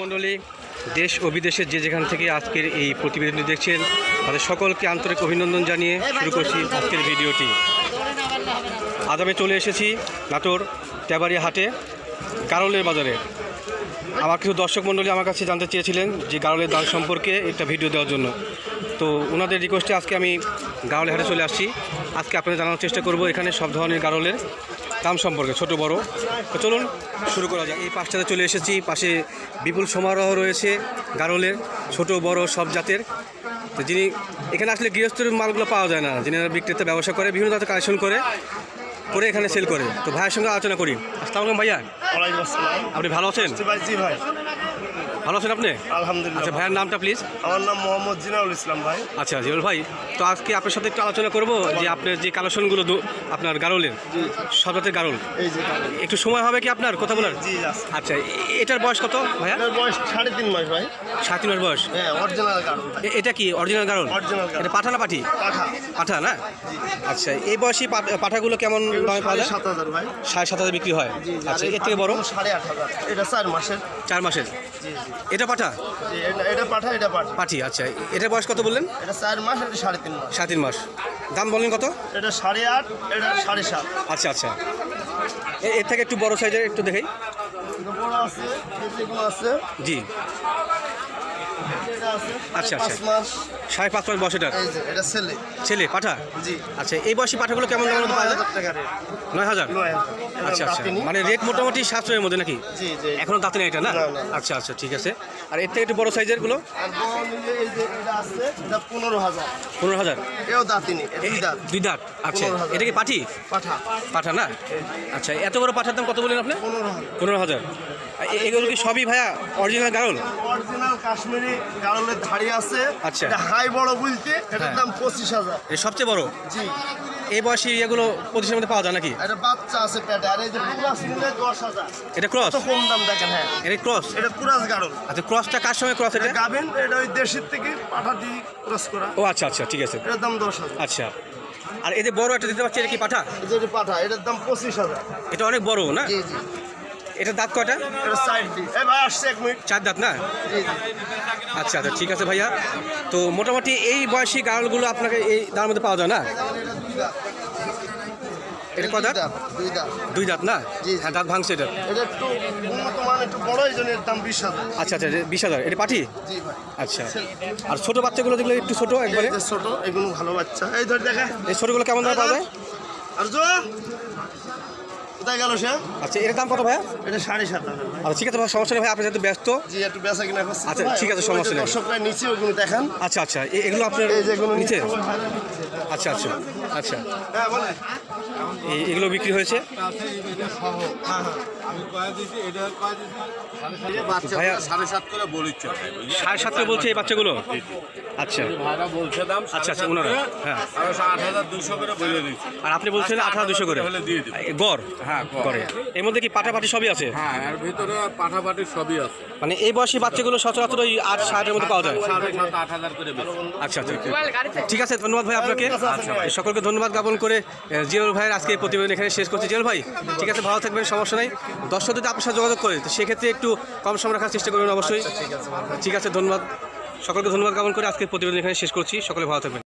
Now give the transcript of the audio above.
মণ্ডলী দেশ ও বিদেশের যে যেখান থেকে আজকের এই প্রতিবেদনটি দেখছেন তাদের সকলকে আন্তরিক অভিনন্দন জানিয়ে শুরু করছি আজকের ভিডিওটি। আজ আমি চলে এসেছি নাটোর ট্যাবারি হাটে। গারলের বাজারে। আমার কিছু দর্শক মণ্ডলী আমার কাছে জানতে চেয়েছিলেন যে গারলের দাম সম্পর্কে একটা ভিডিও দেওয়ার জন্য। তো ওনাদের রিকোয়েস্টে আজকে আমি গারলে হাটে চলে আসছি। আজকে আপনাদের জানানোর চেষ্টা করব এখানে সব ধরনের গারলের দাম সম্পর্কে, ছোট, বড়। তো চলুন, শুরু করা যাক। এই পাশটাতে চলে এসেছি, পাশে বিপুল সমারোহ রয়েছে গারলের, ছোট, বড়, সব জাতের। তো যিনি, এখানে আসলে গৃহস্থের মালগুলো পাওয়া যায় না। যিনি বিক্রেতা, ব্যবসা করে, বিভিন্ন জাতের কালেকশন করে। করে এখানে সেল করে। তো ভাইয়ের সঙ্গে আলোচনা করি। আসসালাম আলাইকুম ভাইয়া। আপনি ভালো আছেন? ভাই জি ভাই। ভালো আছেন আপনি? আলহামদুলিল্লাহ আচ্ছা ভাইয়ের নামটা প্লিজ আমার নাম মোহাম্মদ জিনাউল ইসলাম ভাই। আচ্ছা জিউল ভাই তো আজকে আপনার সাথে একটু আলোচনা করব যে আপনার যে কালেকশনগুলো আপনার গারলের সব জাতের গারল। এই যে একটু সময় হবে কি আপনার কথা বলার? জি আচ্ছা এটার বয়স কত ভাইয়া? বয়স সাড়ে তিন মাস ভাই। সাত তিন মাস বয়স। হ্যাঁ অরিজিনাল এ- এটা কি অরিজিনাল গারল? গারল। এটা পাঠা না পাঠি? পাঠা। পাঠা না? আচ্ছা এই বয়সী পাঠ- পাঠাগুলো কেমন দামে পাওয়া যায়? সাত হাজার ভাই। সাড়ে সাত হাজার বিক্রি হয়। আচ্ছা এর থেকে বড়? সাড়ে আট হাজার। এটা চার মাসের। চার মাসের। জি জি। এটা পাঠা? এটা- এটা পাঠা এটা পাঠা। পাঠি আচ্ছা। এটার বয়স কত বললেন? এটা চার মাস এটা সাড়ে তিন মাস। সাড়ে তিন মাস। দাম বললেন কত? এটা সাড়ে আট এটা সাড়ে সাত। আচ্ছা আচ্ছা। এর থেকে একটু বড় সাইজের একটু দেখাই। বড় আছে আছে। জি। আচ্ছা, আচ্ছা। সাড়ে পাঁচ মাস বয়স এটার এটা ছেলে। ছেলে পাঠা? জি। আচ্ছা এই বয়সী পাঠাগুলো কেমন দামের মধ্যে নয় পাওয়া যায়? হাজার নয় আচ্ছা আচ্ছা। মানে রেট মোটামুটি সাশ্রয়ের মধ্যে নাকি? এখনও দাঁতে নেই এটা না। আচ্ছা আচ্ছা ঠিক আছে। আর এর থেকে একটু বড় সাইজেরগুলো? পনেরো হাজার। পনেরো হাজার? এও দুই দাঁত। আচ্ছা এটা কি পাঠি? পাঠা। পাঠা না? আচ্ছা এত বড় পাঠার দাম কত বললেন আপনি? পনেরো হাজার। এগুলো কি সবই ভাইয়া অরিজিনাল গারল? অরিজিনাল কাশ্মীরি গারলের ধাড়ি আছে। আচ্ছা। এটা বড় বলতে এটার হ্যাঁ। দাম পঁচিশ হাজার। এ সবচেয়ে বড়? জি। এই বয়সী এগুলো পঁচিশের মধ্যে পাওয়া যায় নাকি? এটা বাচ্চা আছে পেটে আর এই যে কুরাস নিলে দশ হাজার। এটা ক্রস? কম দাম দেখেন হ্যাঁ। এটা ক্রস? এটা কুরাস গারল আচ্ছা ক্রসটা কার সময় ক্রস এটা? গাবেন এটা ওই দেশের থেকে পাঠা দিয়ে ক্রস করা। ও আচ্ছা আচ্ছা ঠিক আছে। এটার দাম দশ হাজার। আচ্ছা। আর এই যে বড় একটা দিতে পারছি এটা কি পাঠা? এটা পাঠা এটার দাম পঁচিশ হাজার। এটা অনেক বড় না? জি জি। এটা দাঁত কয়টা? চার দাঁত না? আচ্ছা আচ্ছা ঠিক আছে ভাইয়া। তো মোটামুটি এই বয়সী গাড়লগুলো আপনাকে এই দামের মধ্যে পাওয়া যায় না? এটা দুই দাঁত। কয় দাঁত? দুই দাঁত। দুই দাঁত না? হ্যাঁ দাঁত ভাঙছে এটা। এটা একটু উন্নত মান একটু বড় এই জন্য দাম বিশ হাজার। আচ্ছা আচ্ছা বিশ হাজার। এটা পাঠি আচ্ছা। আর ছোট বাচ্চাগুলো যেগুলো একটু ছোট একবারে? ছোট এগুলো ভালো বাচ্চা। এই ধর দেখা। এই ছোটগুলো কেমন দামে পাওয়া যায়? আর কোথায় গেল সে? আচ্ছা এর দাম কত ভাইয়া? এটা সাড়ে সাত আচ্ছা ঠিক আছে ভাই সমস্যা নেই ভাই আপনি যেহেতু ব্যস্ত। জি একটু বেচা কিনা করছে। আচ্ছা, ঠিক আছে, সমস্যা নেই। দর্শকরা নিচে ওইগুলো দেখান। আচ্ছা আচ্ছা এগুলো আপনার এই যেগুলো নিচে। আচ্ছা আচ্ছা আচ্ছা। হ্যাঁ বলে এই- এগুলো বিক্রি হয়েছে? সাড়ে সাত করে সাতটা বলছে এই বাচ্চাগুলো? আচ্ছা। বলছে দাম আচ্ছা আচ্ছা ওনারা হ্যাঁ। আট হাজার দুশো করে বলে দিচ্ছি। আর আপনি বলছেন আঠারো দুশো করে? গড়? হ্যাঁ গড়। এর মধ্যে কি পাটাপাটি সবই আছে? হ্যাঁ এর ভিতরে পাঠাপাটি সবই আছে। মানে এই বয়সী বাচ্চাগুলো সচরাচর ওই আট ষাটের মধ্যে পাওয়া যায়? সাড়ে সাত আট হাজার করে আচ্ছা আচ্ছা ঠিক আছে ধন্যবাদ ভাই আপনাকে। আচ্ছা, সকলকে ধন্যবাদ জ্ঞাপন করে জিয়াউল ভাইয়ের আজকে এই প্রতিবেদন এখানে শেষ করছি। জিয়াউল ভাই ঠিক আছে ভালো থাকবেন সমস্যা নাই। দর্শক যদি আপনার সাথে যোগাযোগ করে তো সেক্ষেত্রে একটু কম সময় রাখার চেষ্টা করবেন অবশ্যই। ঠিক আছে ধন্যবাদ। সকলকে ধন্যবাদ জ্ঞাপন করে আজকে প্রতিবেদন এখানে শেষ করছি। সকলে ভালো থাকবেন।